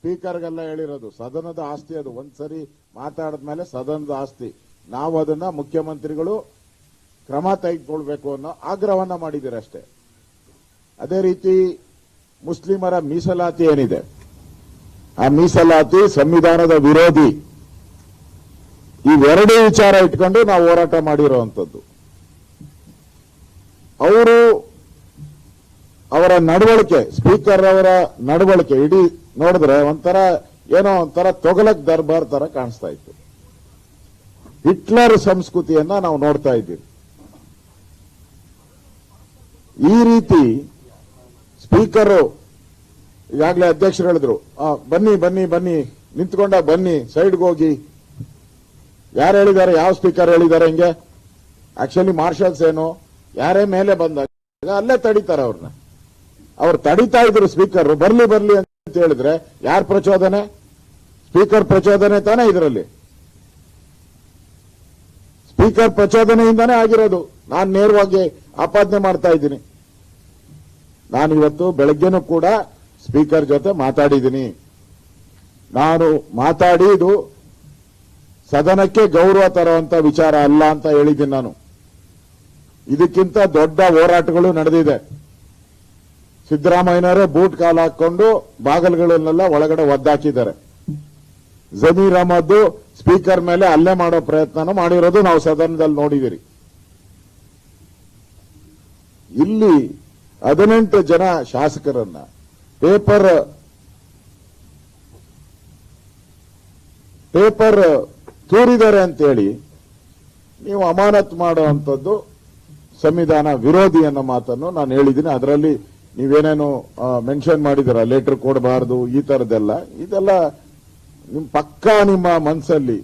ಸ್ಪೀಕರ್ಗೆಲ್ಲ ಹೇಳಿರೋದು, ಸದನದ ಆಸ್ತಿ ಅದು. ಒಂದ್ಸರಿ ಮಾತಾಡಿದ್ಮೇಲೆ ಸದನದ ಆಸ್ತಿ. ನಾವು ಅದನ್ನ ಮುಖ್ಯಮಂತ್ರಿಗಳು ಕ್ರಮ ತೆಗೆದುಕೊಳ್ಬೇಕು ಅನ್ನೋ ಆಗ್ರಹವನ್ನ ಮಾಡಿದ್ದೀರಿ ಅಷ್ಟೇ. ಅದೇ ರೀತಿ ಮುಸ್ಲಿಮರ ಮೀಸಲಾತಿ ಏನಿದೆ? ಆ ಮೀಸಲಾತಿ ಸಂವಿಧಾನದ ವಿರೋಧಿ. ಇವೆರಡೂ ವಿಚಾರ ಇಟ್ಕೊಂಡು ನಾವು ಹೋರಾಟ ಮಾಡಿರುವಂಥದ್ದು. ಅವರು ಅವರ ನಡವಳಿಕೆ, ಸ್ಪೀಕರ್ ಅವರ ನಡವಳಿಕೆ, ಇಡೀ ನೋಡಿದ್ರೆ ಒಂಥರ ಏನೋ ಒಂಥರ ತೊಗಲಕ್ ದರ್ಬಾರ್ ತರ ಕಾಣಿಸ್ತಾ ಇತ್ತು. ಹಿಟ್ಲರ್ ಸಂಸ್ಕೃತಿಯನ್ನ ನಾವು ನೋಡ್ತಾ ಇದ್ದೀವಿ. ಈ ರೀತಿ ಸ್ಪೀಕರು ಈಗಾಗಲೇ ಅಧ್ಯಕ್ಷರು ಹೇಳಿದ್ರು ಬನ್ನಿ ಬನ್ನಿ ಬನ್ನಿ, ನಿಂತ್ಕೊಂಡ ಬನ್ನಿ, ಸೈಡ್ಗೆ ಹೋಗಿ. ಯಾರು ಹೇಳಿದ್ದಾರೆ? ಯಾವ ಸ್ಪೀಕರ್ ಹೇಳಿದ್ದಾರೆ ಹಿಂಗೆ? ಆಕ್ಚುಲಿ ಮಾರ್ಷಲ್ಸ್ ಏನು? ಯಾರೇ ಮೇಲೆ ಬಂದಾಗ ಅಲ್ಲೇ ತಡಿತಾರೆ ಅವ್ರನ್ನ ಅವ್ರು ತಡಿತಾ ಇದ್ರು ಸ್ಪೀಕರ್, ಬರ್ಲಿ ಬರ್ಲಿ ಅಂತ ಹೇಳಿದ್ರೆ ಯಾರ ಪ್ರಚೋದನೆ? ಸ್ಪೀಕರ್ ಪ್ರಚೋದನೆ ತಾನೇ ಇದರಲ್ಲಿ. ಸ್ಪೀಕರ್ ಪ್ರಚೋದನೆಯಿಂದಾನೇ ಆಗಿರೋದು. ನಾನು ನೇರವಾಗಿ ಆಪಾದನೆ ಮಾಡ್ತಾ ಇದ್ದೀನಿ. ನಾನು ಇವತ್ತು ಬೆಳಗ್ಗೆನೂ ಕೂಡ ಸ್ಪೀಕರ್ ಜೊತೆ ಮಾತಾಡಿದ್ದೀನಿ. ನಾನು ಮಾತಾಡಿ ಇದು ಸದನಕ್ಕೆ ಗೌರವ ತರುವಂತ ವಿಚಾರ ಅಲ್ಲ ಅಂತ ಹೇಳಿದ್ದೀನಿ ನಾನು. ಇದಕ್ಕಿಂತ ದೊಡ್ಡ ಹೋರಾಟಗಳು ನಡೆದಿದೆ. ಸಿದ್ದರಾಮಯ್ಯನವರೇ ಬೂಟ್ ಕಾಲ್ ಹಾಕೊಂಡು ಬಾಗಿಲುಗಳನ್ನೆಲ್ಲ ಒಳಗಡೆ ಒದ್ದಾಕಿದ್ದಾರೆ ಜಮೀರ್ ಅಹಮದ್ ಸ್ಪೀಕರ್ ಮೇಲೆ ಹಲ್ಲೆ ಮಾಡೋ ಪ್ರಯತ್ನ ಮಾಡಿರೋದು ನಾವು ಸದನದಲ್ಲಿ ನೋಡಿದಿರಿ. ಇಲ್ಲಿ ಹದಿನೆಂಟು ಜನ ಶಾಸಕರನ್ನ ಪೇಪರ್ ಪೇಪರ್ ತೂರಿದ್ದಾರೆ ಅಂತೇಳಿ ನೀವು ಅಮಾನತ್ ಮಾಡುವಂಥದ್ದು ಸಂವಿಧಾನ ವಿರೋಧಿ ಅನ್ನೋ ಮಾತನ್ನು ನಾನು ಹೇಳಿದ್ದೀನಿ. ಅದರಲ್ಲಿ ನೀವೇನೇನು ಮೆನ್ಷನ್ ಮಾಡಿದಿರ ಲೆಟರ್ ಕೊಡಬಾರದು ಈ ತರದೆಲ್ಲ ಇದೆಲ್ಲ ನಿಮ್ ಪಕ್ಕಾ ನಿಮ್ಮ ಮನಸ್ಸಲ್ಲಿ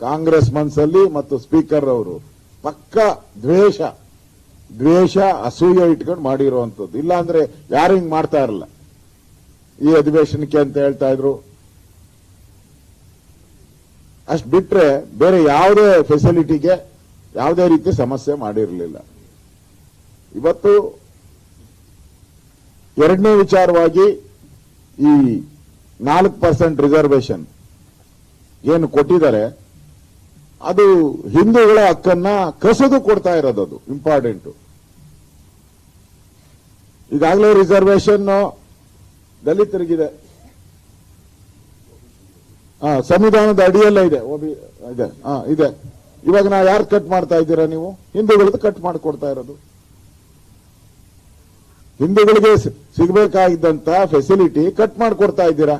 ಕಾಂಗ್ರೆಸ್ ಮನಸ್ಸಲ್ಲಿ ಮತ್ತು ಸ್ಪೀಕರ್ ಅವರು ಪಕ್ಕ ದ್ವೇಷ ದ್ವೇಷ ಅಸೂಯೆ ಇಟ್ಕೊಂಡು ಮಾಡಿರುವಂತದ್ದು ಇಲ್ಲಾಂದ್ರೆ ಯಾರು ಹಿಂಗ್ ಮಾಡ್ತಾ ಇರಲ್ಲ. ಈ ಅಧಿವೇಶನಕ್ಕೆ ಅಂತ ಹೇಳ್ತಾ ಇದ್ರು. ಅಷ್ಟು ಬಿಟ್ರೆ ಬೇರೆ ಯಾವುದೇ ಫೆಸಿಲಿಟಿಗೆ ಯಾವುದೇ ರೀತಿ ಸಮಸ್ಯೆ ಮಾಡಿರಲಿಲ್ಲ. ಇವತ್ತು ಎರಡನೇ ವಿಚಾರವಾಗಿ ಈ ನಾಲ್ಕು ಪರ್ಸೆಂಟ್ ರಿಸರ್ವೇಶನ್ ಏನು ಕೊಟ್ಟಿದ್ದಾರೆ, ಅದು ಹಿಂದೂಗಳ ಹಕ್ಕನ್ನ ಕಸದು ಕೊಡ್ತಾ ಇರೋದು ಅದು ಇಂಪಾರ್ಟೆಂಟು ಈಗಾಗಲೇ ರಿಸರ್ವೇಶನ್ ದಲಿತರಿಗಿದೆ. ಹಾ, ಸಂವಿಧಾನದ ಅಡಿಯಲ್ಲೇ ಇದೆ ಇದೆ, ಹಾ, ಇದೆ. ಇವಾಗ ನಾವು ಯಾರು ಕಟ್ ಮಾಡ್ತಾ ಇದ್ದೀರಾ ನೀವು? ಹಿಂದೂಗಳದ್ದು ಕಟ್ ಮಾಡಿಕೊಡ್ತಾ ಇರೋದು. ಹಿಂದೂಗಳಿಗೆ ಸಿಗಬೇಕಾಗಿದ್ದಂತ ಫೆಸಿಲಿಟಿ ಕಟ್ ಮಾಡಿಕೊಡ್ತಾ ಇದ್ದೀರಾ?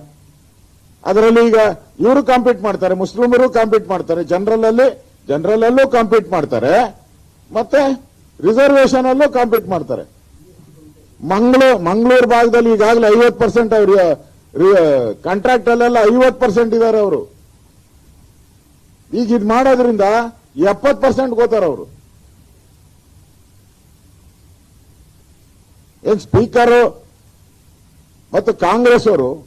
ಅದರಲ್ಲಿ ಈಗ ಇವರು ಕಾಂಪೀಟ್ ಮಾಡ್ತಾರೆ, ಮುಸ್ಲಿಮರು ಕಾಂಪೀಟ್ ಮಾಡ್ತಾರೆ ಜನರಲ್ ಅಲ್ಲಿ ಜನರಲ್ ಅಲ್ಲೂ ಕಾಂಪೀಟ್ ಮಾಡ್ತಾರೆ, ಮತ್ತೆ ರಿಸರ್ವೇಶನ್ ಅಲ್ಲೂ ಕಾಂಪೀಟ್ ಮಾಡ್ತಾರೆ. ಮಂಗಳೂರು ಮಂಗಳೂರು ಭಾಗದಲ್ಲಿ ಈಗಾಗಲೇ ಐವತ್ತು ಪರ್ಸೆಂಟ್ ಅವ್ರ ಕಾಂಟ್ರಾಕ್ಟ್ ಅಲ್ಲೆಲ್ಲ ಐವತ್ತು ಪರ್ಸೆಂಟ್ ಇದ್ದಾರೆ ಅವರು. ಈಗ ಇದು ಮಾಡೋದ್ರಿಂದ ಎಪ್ಪತ್ತು ಪರ್ಸೆಂಟ್ ಅವರು. ಏನ್ ಸ್ಪೀಕರು ಮತ್ತು ಕಾಂಗ್ರೆಸ್ ಅವರು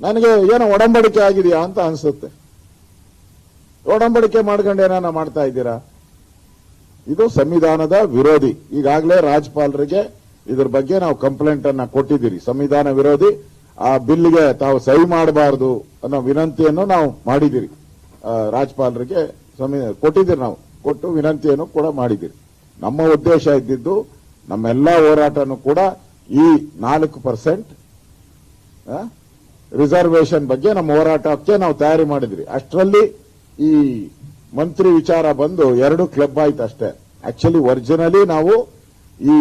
ನನಗೆ ಏನೋ ಒಡಂಬಡಿಕೆ ಆಗಿದೆಯಾ ಅಂತ ಅನಿಸುತ್ತೆ. ಒಡಂಬಡಿಕೆ ಮಾಡ್ಕೊಂಡು ಏನಾನ ಮಾಡ್ತಾ ಇದ್ದೀರಾ? ಇದು ಸಂವಿಧಾನದ ವಿರೋಧಿ. ಈಗಾಗಲೇ ರಾಜ್ಯಪಾಲರಿಗೆ ಇದ್ರ ಬಗ್ಗೆ ನಾವು ಕಂಪ್ಲೇಂಟ್ ಅನ್ನ ಕೊಟ್ಟಿದ್ದೀರಿ. ಸಂವಿಧಾನ ವಿರೋಧಿ, ಆ ಬಿಲ್ಗೆ ತಾವು ಸಹಿ ಮಾಡಬಾರದು ಅನ್ನೋ ವಿನಂತಿಯನ್ನು ನಾವು ಮಾಡಿದ್ದೀರಿ. ಸಂವಿ- ಕೊಟ್ಟಿದ್ದೀರಿ ನಾವು. ಕೊಟ್ಟು ವಿನಂತಿಯನ್ನು ಕೂಡ ಮಾಡಿದ್ದೀರಿ. ನಮ್ಮ ಉದ್ದೇಶ ಇದ್ದಿದ್ದು ನಮ್ಮೆಲ್ಲ ಹೋರಾಟನೂ ಕೂಡ ಈ ನಾಲ್ಕು ಪರ್ಸೆಂಟ್ ರಿಸರ್ವೇಶನ್ ಬಗ್ಗೆ ನಮ್ಮ ಹೋರಾಟಕ್ಕೆ ನಾವು ತಯಾರಿ ಮಾಡಿದ್ರಿ ಅಷ್ಟರಲ್ಲಿ ಈ ಮಂತ್ರಿ ವಿಚಾರ ಬಂದು ಎರಡು ಕ್ಲಬ್ ಆಯ್ತು ಅಷ್ಟೇ. ಆಕ್ಚುಲಿ ಒರಿಜಿನಲಿ ನಾವು ಈ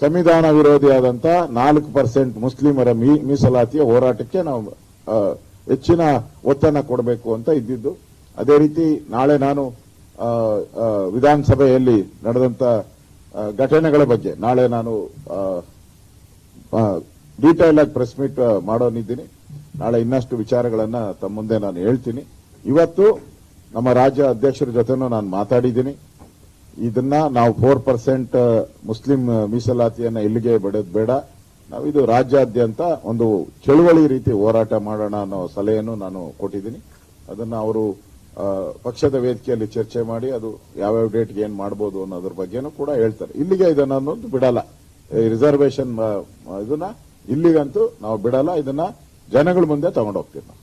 ಸಂವಿಧಾನ ವಿರೋಧಿಯಾದಂತ ನಾಲ್ಕು ಪರ್ಸೆಂಟ್ ಮುಸ್ಲಿಮರ ಮೀಸಲಾತಿಯ ಹೋರಾಟಕ್ಕೆ ನಾವು ಹೆಚ್ಚಿನ ಒತ್ತನ್ನ ಕೊಡಬೇಕು ಅಂತ ಇದ್ದಿದ್ದು. ಅದೇ ರೀತಿ ನಾಳೆ ನಾನು ವಿಧಾನಸಭೆಯಲ್ಲಿ ನಡೆದಂತ ಆ, ಘಟನೆಗಳ ಬಗ್ಗೆ. ನಾಳೆ ನಾನು ಡೀಟೇಲ್ ಆಗಿ ಪ್ರೆಸ್ ಮೀಟ್ ಮಾಡೋನಿದ್ದೀನಿ. ನಾಳೆ ಇನ್ನಷ್ಟು ವಿಚಾರಗಳನ್ನು ತಮ್ಮ ಮುಂದೆ ನಾನು ಹೇಳ್ತೀನಿ. ಇವತ್ತು ನಮ್ಮ ರಾಜ್ಯ ಅಧ್ಯಕ್ಷರ ಜೊತೆನೂ ನಾನು ಮಾತಾಡಿದ್ದೀನಿ. ಇದನ್ನ ನಾವು ಫೋರ್ ಪರ್ಸೆಂಟ್ ಮುಸ್ಲಿಂ ಮೀಸಲಾತಿಯನ್ನ ಇಲ್ಲಿಗೆ ಬಿಡೋದು ಬೇಡ. ನಾವು ಇದು ರಾಜ್ಯಾದ್ಯಂತ ಒಂದು ಚಳುವಳಿ ರೀತಿ ಹೋರಾಟ ಮಾಡೋಣ ಅನ್ನೋ ಸಲಹೆಯನ್ನು ನಾನು ಕೊಟ್ಟಿದ್ದೀನಿ. ಅದನ್ನು ಅವರು ಪಕ್ಷದ ವೇದಿಕೆಯಲ್ಲಿ ಚರ್ಚೆ ಮಾಡಿ ಅದು ಯಾವ್ಯಾವ ಡೇಟ್ಗೆ ಏನ್ ಮಾಡ್ಬೋದು ಅನ್ನೋದ್ರ ಬಗ್ಗೆನೂ ಕೂಡ ಹೇಳ್ತಾರೆ. ಇಲ್ಲಿಗೆ ಇದನ್ನೊಂದು ಬಿಡಲ್ಲ. ರಿಸರ್ವೇಶನ್ ಇದನ್ನ ಇಲ್ಲಿಗಂತೂ ನಾವು ಬಿಡಲ್ಲ. ಇದನ್ನ ಜನಗಳ ಮುಂದೆ ತಗೊಂಡೋಗ್ತೀವಿ ನಾವು.